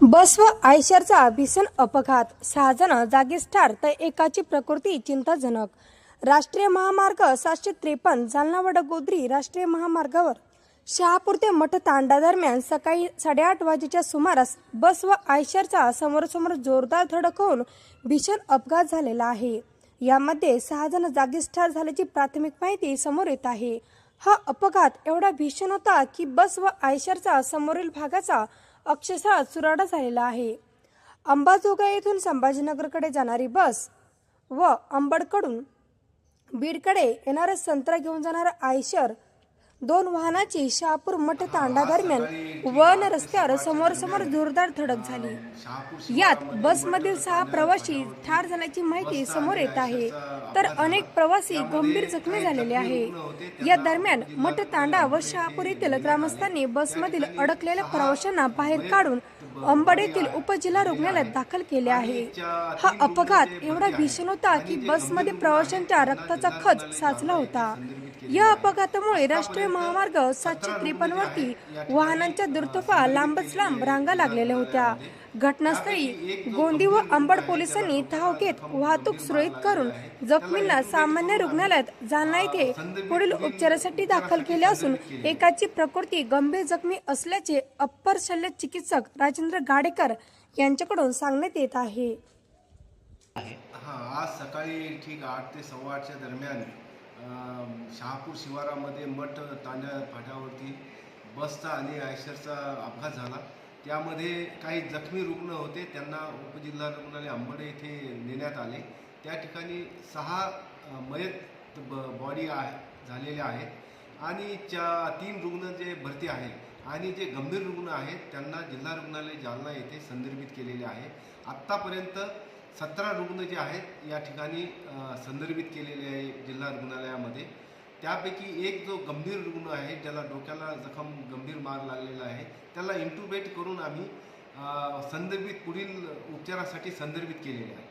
बस व आयशरचा भीषण अपघात. सहा जण जागीच ठार तर एकाची प्रकृती चिंताजनक. राष्ट्रीय महामार्ग सातशे त्रेपन्न जालना वडगोद्री राष्ट्रीय महामार्गावर. शहापूर ते मठ तांडा दरम्यान सकाळी साडेआठ वाजेच्या सुमारास बस व आयशरचा समोरासमोर जोरदार धडक होऊन भीषण अपघात झालेला आहे. यामध्ये सहा जण जागीच ठार झाल्याची प्राथमिक माहिती समोर येत आहे. हा अपघात एवढा भीषण होता की बस व आयशरचा समोरील भागाचा अक्षरशः अचुराडा झालेला आहे. अंबाजोगाई येथून संभाजीनगरकडे जाणारी बस व अंबडकडून बीडकडे येणारं संत्रा घेऊन जाणारं आयशर दोन वाहनाची शहापूर मठ तांडा दरम्यान वन रस्त्यावर समोरासमोर जोरदार धडक झाली. यात बसमधील सहा प्रवासी ठार झाल्याची माहिती समोर येत आहे. तर अनेक प्रवासी गंभीर जखमी झालेले आहे. या दरम्यान मठ तांडा व शहापूर येथील ग्रामस्थांनी बसमधील अडकलेल्या प्रवाशांना बाहेर काढून अंबड येथील उपजिल्हा रुग्णालयात दाखल केले आहे. हा अपघात एवढा भीषण होता की बसमध्ये प्रवाशांच्या रक्ताचा खच साचला होता. या अपघातामुळे राष्ट्रीय महामार्ग सातशे त्रेपन्न वरती वाहनांच्या दुर्तफा लांबच लांब रांगा लागलेल्या होत्या. घटनास्थळी गोंदी व अंबड पोलिसांनी धाव घेत वाहतूक सुरळीत करून जखमींना सामान्य रुग्णालयात जालना येथे पुढील उपचारासाठी दाखल केले असून एकाची प्रकृती गंभीर जखमी असल्याचे अप्पर शल्य चिकित्सक राजेंद्र गाडेकर यांच्याकडून सांगण्यात येत आहे. हां आज सकाळी ठीक आठ ते सव्वा आठच्या दरम्यान शहापूर शिवारामध्ये मठ तांड्या फाट्यावरती बसचा आणि आयशरचा अपघात झाला. त्यामध्ये काही जखमी रुग्ण होते. त्यांना उपजिल्हा रुग्णालय अंबड येथे नेण्यात आले. त्या ठिकाणी सहा मयत ब बॉडी आहे झालेल्या आहेत. आणि चा तीन रुग्ण जे भरती आहेत आणि जे गंभीर रुग्ण आहेत त्यांना जिल्हा रुग्णालय जालना येथे संदर्भित केलेले आहे. आत्तापर्यंत सतरा रुग्ण जे आहेत या ठिकाणी संदर्भित केलेले आहे जिल्हा रुग्णालयामध्ये. त्यापैकी एक जो गंभीर रुग्ण आहे ज्याला डोक्याला जखम गंभीर मार लागलेला आहे त्याला इंटुबेट करून आम्ही संदर्भित पुढील उपचारासाठी संदर्भित केलेले आहे.